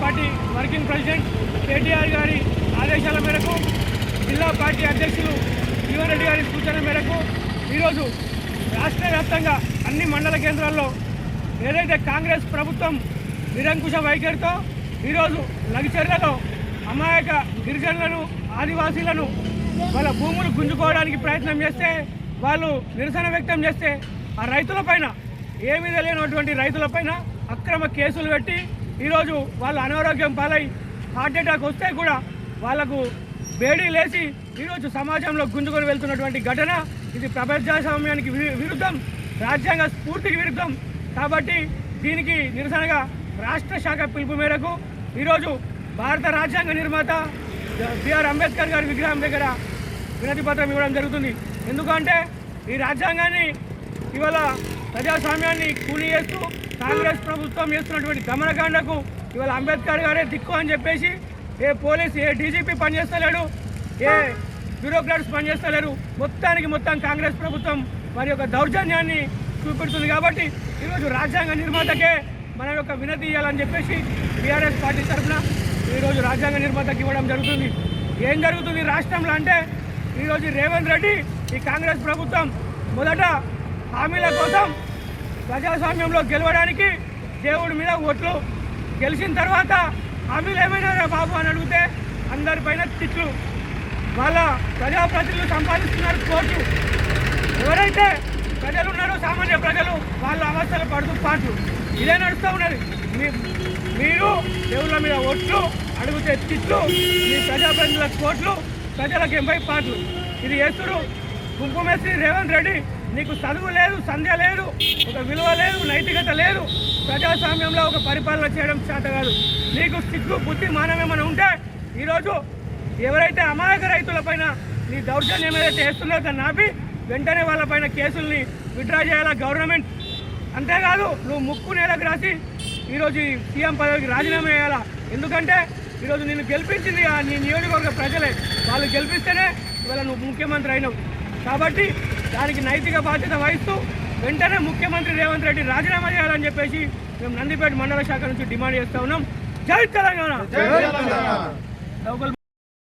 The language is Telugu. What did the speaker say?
పార్టీ వర్కింగ్ ప్రెసిడెంట్ కేటీఆర్ గారి ఆదేశాల మేరకు జిల్లా పార్టీ అధ్యక్షులు జీవన్ గారి సూచన మేరకు ఈరోజు రాష్ట్ర వ్యాప్తంగా అన్ని మండల కేంద్రాల్లో ఏదైతే కాంగ్రెస్ ప్రభుత్వం నిరంకుశ వైఖరితో ఈరోజు లగిచర్లలో అమాయక గిరిజనులను ఆదివాసీలను వాళ్ళ భూములు గుంజుకోవడానికి ప్రయత్నం చేస్తే వాళ్ళు నిరసన వ్యక్తం చేస్తే ఆ రైతులపైన ఏమీ తెలియనటువంటి రైతులపైన అక్రమ కేసులు పెట్టి ఈరోజు వాళ్ళు అనారోగ్యం పాలై హార్ట్ అటాక్ వస్తే కూడా వాళ్ళకు వేడి లేచి ఈరోజు సమాజంలో గుంజుకొని వెళ్తున్నటువంటి ఘటన. ఇది ప్రపంచస్వామ్యానికి వి- విరుద్ధం. రాజ్యాంగ స్ఫూర్తికి విరుద్ధం. కాబట్టి దీనికి నిరసనగా రాష్ట్ర శాఖ పిలుపు మేరకు ఈరోజు భారత రాజ్యాంగ నిర్మాత బిఆర్ అంబేద్కర్ గారి విగ్రహం దగ్గర వినతి పత్రం ఇవ్వడం జరుగుతుంది. ఎందుకంటే ఈ రాజ్యాంగాన్ని ఇవాళ ప్రజాస్వామ్యాన్ని కూలి చేస్తూ కాంగ్రెస్ ప్రభుత్వం చేస్తున్నటువంటి దమనకాండకు ఇవాళ అంబేద్కర్ గారే దిక్కు అని చెప్పేసి ఏ పోలీస్ ఏ డీజీపీ పనిచేస్తలేడు ఏ బ్యూరోక్రాట్స్ పనిచేస్తలేరు. మొత్తానికి మొత్తం కాంగ్రెస్ ప్రభుత్వం వారి యొక్క దౌర్జన్యాన్ని చూపెడుతుంది కాబట్టి ఈరోజు రాజ్యాంగ నిర్మాతకే మన యొక్క వినతి ఇవ్వాలని చెప్పేసి బీఆర్ఎస్ పార్టీ తరఫున ఈరోజు రాజ్యాంగ నిర్మాతకి ఇవ్వడం జరుగుతుంది. ఏం జరుగుతుంది? రాష్ట్రంలో అంటే ఈరోజు రేవంత్ రెడ్డి ఈ కాంగ్రెస్ ప్రభుత్వం మొదట హామీల కోసం ప్రజాస్వామ్యంలో గెలవడానికి దేవుడి మీద ఓట్లు. గెలిచిన తర్వాత హామీలు ఏమైనా బాబు అని అడిగితే అందరిపైన తిట్లు. వాళ్ళ ప్రజాప్రతినిధులు సంపాదిస్తున్నారు కోట్లు. ఎవరైతే ప్రజలు ఉన్నారో సామాన్య ప్రజలు వాళ్ళ అవస్థలు పడుతూ పాటలు ఇదే నడుస్తూ ఉన్నది. మీరు దేవుళ్ళ మీద ఓట్లు అడిగితే తిట్లు మీ ప్రజాప్రతినిధుల కోట్లు ప్రజలకు ఎంపై పాటలు ఇది చేస్తురు కుంకుమేశ్వరి రేవంత్ రెడ్డి. నీకు చదువు లేదు సంధ్య లేదు ఒక విలువ లేదు నైతికత లేదు. ప్రజాస్వామ్యంలో ఒక పరిపాలన చేయడం చేత కాదు. నీకు సిగ్గు బుద్ధి మానం ఏమైనా ఉంటే ఈరోజు ఎవరైతే అమాయక రైతులపైన నీ దౌర్జన్యం ఏదైతే చేస్తున్నారో దాన్ని ఆపి వెంటనే వాళ్ళపైన కేసుల్ని విత్డ్రా చేయాలా గవర్నమెంట్? అంతేకాదు నువ్వు ముక్కు నేలకు రాసి ఈరోజు సీఎం పదవికి రాజీనామా చేయాలా? ఎందుకంటే ఈరోజు నిన్ను గెలిపించింది నీ నియోజకవర్గ ప్రజలే. వాళ్ళు గెలిపిస్తేనే ఇవాళ నువ్వు ముఖ్యమంత్రి అయినావు. కాబట్టి దానికి నైతిక బాధ్యత వహిస్తూ వెంటనే ముఖ్యమంత్రి రేవంత్ రెడ్డి రాజీనామా చేయాలని చెప్పేసి మేము నందిపేట మండల శాఖ నుంచి డిమాండ్ చేస్తా ఉన్నాం. జై తెలంగాణ!